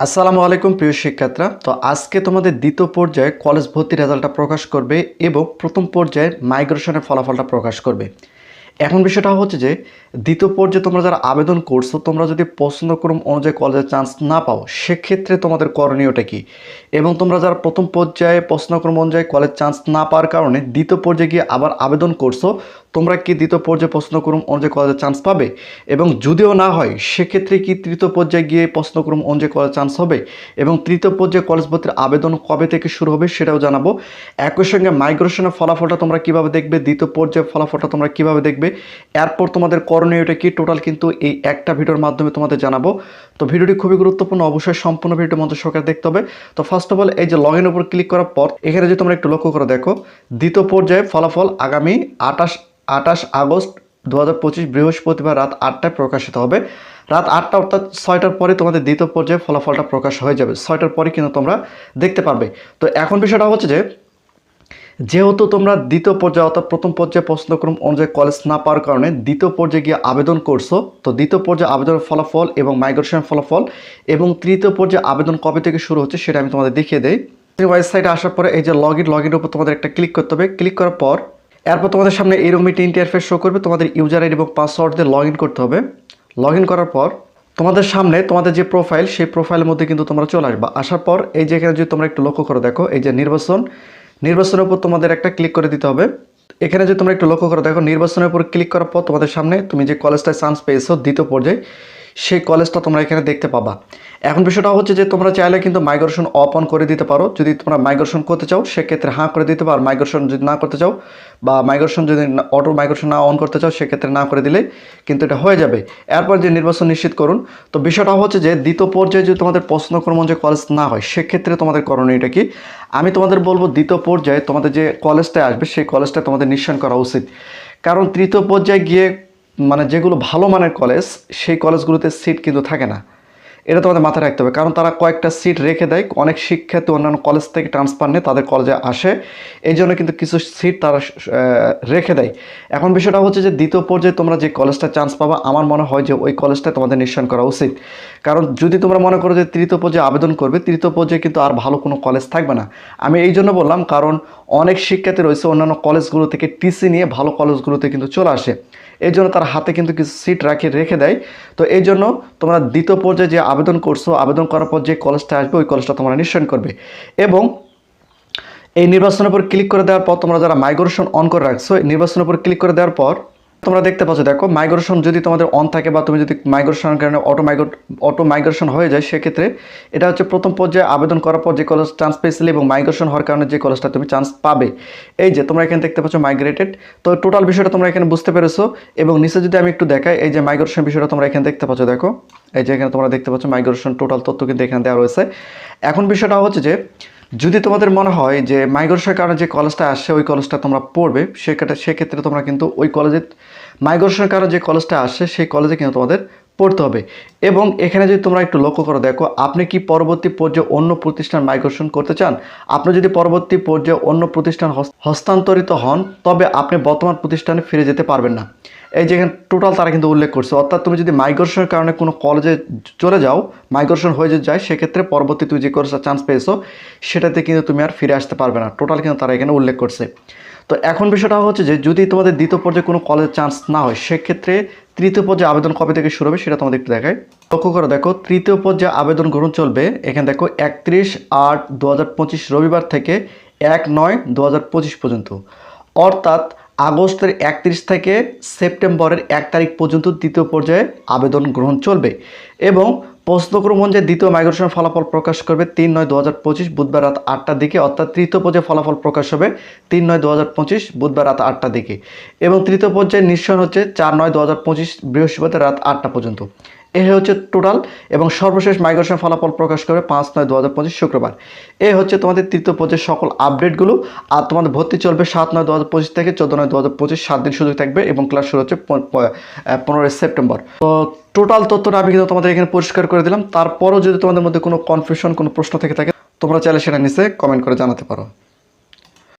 আসসালামু আলাইকুম প্রিয় শিক্ষার্থীরা। তো আজকে তোমাদের দ্বিতীয় পর্যায়ে কলেজ ভর্তির রেজাল্টটা প্রকাশ করবে এবং প্রথম পর্যায়ে মাইগ্রেশনের ফলাফলটা প্রকাশ করবে। এখন বিষয়টা হচ্ছে যে, দ্বিতীয় পর্যায়ে তোমরা যারা আবেদন করছ, তোমরা যদি পছন্দক্রম অনুযায়ী কলেজের চান্স না পাও, সেক্ষেত্রে তোমাদের করণীয়টা কী? এবং তোমরা যারা প্রথম পর্যায়ে পছন্দক্রম অনুযায়ী কলেজ চান্স না পাওয়ার কারণে দ্বিতীয় পর্যায়ে গিয়ে আবার আবেদন করছ তোমরা কি দ্বিতীয় পর্যায়ে পছন্দক্রম অনুযায়ী কলেজের চান্স পাবে? এবং যদিও না হয়, সেক্ষেত্রে কি তৃতীয় পর্যায়ে গিয়ে পছন্দক্রম অনুযায়ী কলেজ চান্স হবে? এবং তৃতীয় পর্যায়ে কলেজ ভর্তির আবেদন কবে থেকে শুরু হবে সেটাও জানাব। একই সঙ্গে মাইগ্রেশনের ফলাফলটা তোমরা কীভাবে দেখবে, দ্বিতীয় পর্যায়ের ফলাফলটা তোমরা কীভাবে দেখবে, এরপর তোমাদের করণীয়টা কি টোটাল কিন্তু এই একটা ভিডিওর মাধ্যমে তোমাদের জানাব। তো ভিডিওটি খুবই গুরুত্বপূর্ণ, অবশ্যই সম্পূর্ণ ভিডিওটি মধ্যে সরকার দেখতে হবে। তো ফার্স্ট অফ অল এই যে লগ ইন উপর ক্লিক করার পর, এখানে যদি তোমরা একটু লক্ষ্য করে দেখো, দ্বিতীয় পর্যায়ে ফলাফল আগামী আঠাশ আঠাশ আগস্ট দু হাজার পঁচিশ বৃহস্পতিবার রাত আটটায় প্রকাশিত হবে। রাত আটটা অর্থাৎ ছয়টার পরে তোমাদের দ্বিতীয় পর্যায়ে ফলাফলটা প্রকাশ হয়ে যাবে। ছয়টার পরে কিন্তু তোমরা দেখতে পারবে। তো এখন বিষয়টা হচ্ছে যে, যেহেতু তোমরা দ্বিতীয় পর্যায়ে অর্থাৎ প্রথম পর্যায়ে পছন্দক্রম অনুযায়ী কলেজ না পাওয়ার কারণে দ্বিতীয় পর্যায়ে গিয়ে আবেদন করছ, তো দ্বিতীয় পর্যায়ে আবেদনের ফলাফল এবং মাইগ্রেশন ফলাফল এবং তৃতীয় পর্যায়ে আবেদন কবে থেকে শুরু হচ্ছে সেটা আমি তোমাদের দেখিয়ে দেই। ওয়েবসাইটে আসার পরে এই যে লগ ইন লগ ইনের উপর তোমাদের একটা ক্লিক করতে হবে। ক্লিক করার পর এরপর তোমাদের সামনে এরকম একটি ইন্টারফেস শো করবে। তোমাদের ইউজার আইডি এবং পাসওয়ার্ড দিয়ে লগ করতে হবে। লগ করার পর তোমাদের সামনে তোমাদের যে প্রোফাইল সেই প্রোফাইলের মধ্যে কিন্তু তোমরা চলে আসবা। আসার পর এই যে এখানে যদি তোমরা একটু লক্ষ্য করে দেখো, এই যে নির্বাচন, নির্বাচনের উপর তোমাদের একটা ক্লিক করে দিতে হবে। এখানে যদি তোমরা একটু লক্ষ্য করে দেখো, নির্বাচনের উপর ক্লিক করার পর তোমাদের সামনে তুমি যে কলেজটায় চান্স পেয়েছ দ্বিতীয় পর্যায়ে, সেই কলেজটা তোমরা এখানে দেখতে পাবা। এখন বিষয়টা হচ্ছে যে তোমরা চাইলে কিন্তু মাইগ্রেশন অফ অন করে দিতে পারো। যদি তোমরা মাইগ্রেশন করতে চাও, সেক্ষেত্রে হাঁ করে দিতে পারো। মাইগ্রেশন যদি না করতে চাও বা মাইগ্রেশন যদি অটো মাইগ্রেশন না অন করতে চাও, সেক্ষেত্রে না করে দিলে কিন্তু এটা হয়ে যাবে। এরপর যে নির্বাচন নিশ্চিত করুন। তো বিষয়টা হচ্ছে যে দ্বিতীয় পর্যায়ে যদি তোমাদের পছন্দ ক্রম যে কলেজ না হয়, সেক্ষেত্রে তোমাদের করণীয়টা কি? আমি তোমাদের বলব দ্বিতীয় পর্যায়ে তোমাদের যে কলেজটায় আসবে, সেই কলেজটা তোমাদের নিঃসরণ করা উচিত। কারণ তৃতীয় পর্যায়ে গিয়ে মানে যেগুলো ভালো মানের কলেজ সেই কলেজগুলোতে সিট কিন্তু থাকে না। এটা তোমাদের মাথায় রাখতে হবে। কারণ তারা কয়েকটা সিট রেখে দেয়, অনেক শিক্ষার্থী অন্যান্য কলেজ থেকে ট্রান্সফার নিয়ে তাদের কলেজে আসে। এই জন্য কিন্তু কিছু সিট তারা রেখে দেয়। এখন বিষয়টা হচ্ছে যে দ্বিতীয় পর্যায়ে তোমরা যে কলেজটা চান্স পাবা, আমার মনে হয় যে ওই কলেজটা তোমাদের নিঃসরণ করা উচিত। কারণ যদি তোমরা মনে করো যে তৃতীয় পর্যায়ে আবেদন করবে, তৃতীয় পর্যায়ে কিন্তু আর ভালো কোনো কলেজ থাকবে না। আমি এই জন্য বললাম, কারণ অনেক শিক্ষার্থী রয়েছে, অন্যান্য কলেজগুলো থেকে টিসি নিয়ে ভালো কলেজগুলোতে কিন্তু চলে আসে। এই জন্য তার হাতে কিন্তু কিছু সিট রাখে, রেখে দেয়। তো এই জন্য তোমরা দ্বিতীয় পর্যায়ে যে আবেদন করছ, আবেদন করার পর যে কলেজটা আসবে, ওই কলেজটা তোমরা নিশ্চয়ন করবে। এবং এই নির্বাচনের উপর ক্লিক করে দেওয়ার পর তোমরা যারা মাইগ্রেশন অন করে রাখছো, এই নির্বাচনের উপর ক্লিক করে দেওয়ার পর তোমরা দেখতে পাচ্ছ, দেখো মাইগ্রেশন যদি তোমাদের অন থাকে বা তুমি যদি মাইগ্রেশনের কারণে অটো মাইগ্রেট অটো মাইগ্রেশন হয়ে যায়, সেক্ষেত্রে এটা হচ্ছে প্রথম পর্যায়ে আবেদন করার পর যে কলেজ চান্স পেয়েছিলে এবং মাইগ্রেশন হওয়ার কারণে যে কলেজটা তুমি চান্স পাবে। এই যে, তোমরা এখানে দেখতে পাচ্ছ মাইগ্রেটেড তো টোটাল বিষয়টা তোমরা এখানে বুঝতে পেরেছ এবং নিচে যদি আমি একটু দেখাই, এই যে মাইগ্রেশন বিষয়টা তোমরা এখানে দেখতে পাচ্ছ, দেখো, এই যে এখানে তোমরা দেখতে পাচ্ছ মাইগ্রেশন টোটাল তথ্য কিন্তু এখানে দেওয়া রয়েছে। এখন বিষয়টা হচ্ছে যে যদি তোমাদের মনে হয় যে মাইগ্রেশনের কারণে যে কলেজটা আসছে, ওই কলেজটা তোমরা পড়বে, সেক্ষেত্রে সেক্ষেত্রে তোমরা কিন্তু ওই কলেজে মাইগ্রেশনের কারণে যে কলেজটা আসছে, সেই কলেজে কিন্তু তোমাদের পড়তে হবে। এবং এখানে যদি তোমরা একটু লক্ষ্য করে, দেখো, আপনি কি পরবর্তী পর্যায়ে অন্য প্রতিষ্ঠান মাইগ্রেশন করতে চান? আপনি যদি পরবর্তী পর্যায়ে অন্য প্রতিষ্ঠান হস্তান্তরিত হন, তবে আপনি বর্তমান প্রতিষ্ঠানে ফিরে যেতে পারবেন না। এই যে টোটাল তারা কিন্তু উল্লেখ করছে। অর্থাৎ তুমি যদি মাইগ্রেশনের কারণে কোনো কলেজে চলে যাও মাইগ্রেশন হয়ে যদি যায়, সেক্ষেত্রে পরবর্তী তুমি যে কোর্সটা চান্স পেয়েছ, সেটাতে কিন্তু তুমি আর ফিরে আসতে পারবে না। টোটাল কিন্তু তারা এখানে উল্লেখ করছে। তো এখন বিষয়টা হচ্ছে যে, যদি তোমাদের দ্বিতীয় পর্যায়ে কোনো কলেজ চান্স না হয়, সেক্ষেত্রে তৃতীয় পর্যায়ে আবেদন কবে থেকে শুরু হবে সেটা তোমাদের একটু দেখায় লক্ষ্য করে, দেখো, তৃতীয় পর্যায়ে আবেদন গ্রহণ চলবে, এখানে দেখো, একত্রিশ আট দু রবিবার থেকে এক নয় দু পর্যন্ত। অর্থাৎ আগস্টের একত্রিশ থেকে সেপ্টেম্বরের এক তারিখ পর্যন্ত দ্বিতীয় পর্যায়ে আবেদন গ্রহণ চলবে এবং প্রশ্নক্রম যে দ্বিতীয় মাইগ্রেশন ফলাফল প্রকাশ করবে তিন নয় দু বুধবার রাত আটটার দিকে, অর্থাৎ তৃতীয় পর্যায়ে ফলাফল প্রকাশ হবে তিন নয় দু হাজার পঁচিশ বুধবার রাত আটটার দিকে এবং তৃতীয় পর্যায়ে নিশ্চয় হচ্ছে চার নয় দু হাজার পঁচিশ বৃহস্পতিবার রাত আটটা পর্যন্ত। এ হচ্ছে টোটাল এবং সর্বশেষ মাইগ্রেশন ফলাফল প্রকাশ করবে পাঁচ নয় দু হাজার পঁচিশ শুক্রবার। এ হচ্ছে তোমাদের তৃতীয় পর্যায়ের সকল আপডেটগুলো আর তোমাদের ভর্তি চলবে সাত নয় দু হাজার পঁচিশ থেকে চোদ্দ নয় দু হাজার পঁচিশ সাত দিন সুযোগ থাকবে এবং ক্লাস শুরু হচ্ছে পনেরোই সেপ্টেম্বর। তো টোটাল তথ্যটা আমি কিন্তু তোমাদের এখানে পরিষ্কার করে দিলাম। তারপরও যদি তোমাদের মধ্যে কোনো কনফিউশন কোনো প্রশ্ন থেকে থাকে, তোমরা চাইলে সেটা নিচে কমেন্ট করে জানাতে পারো।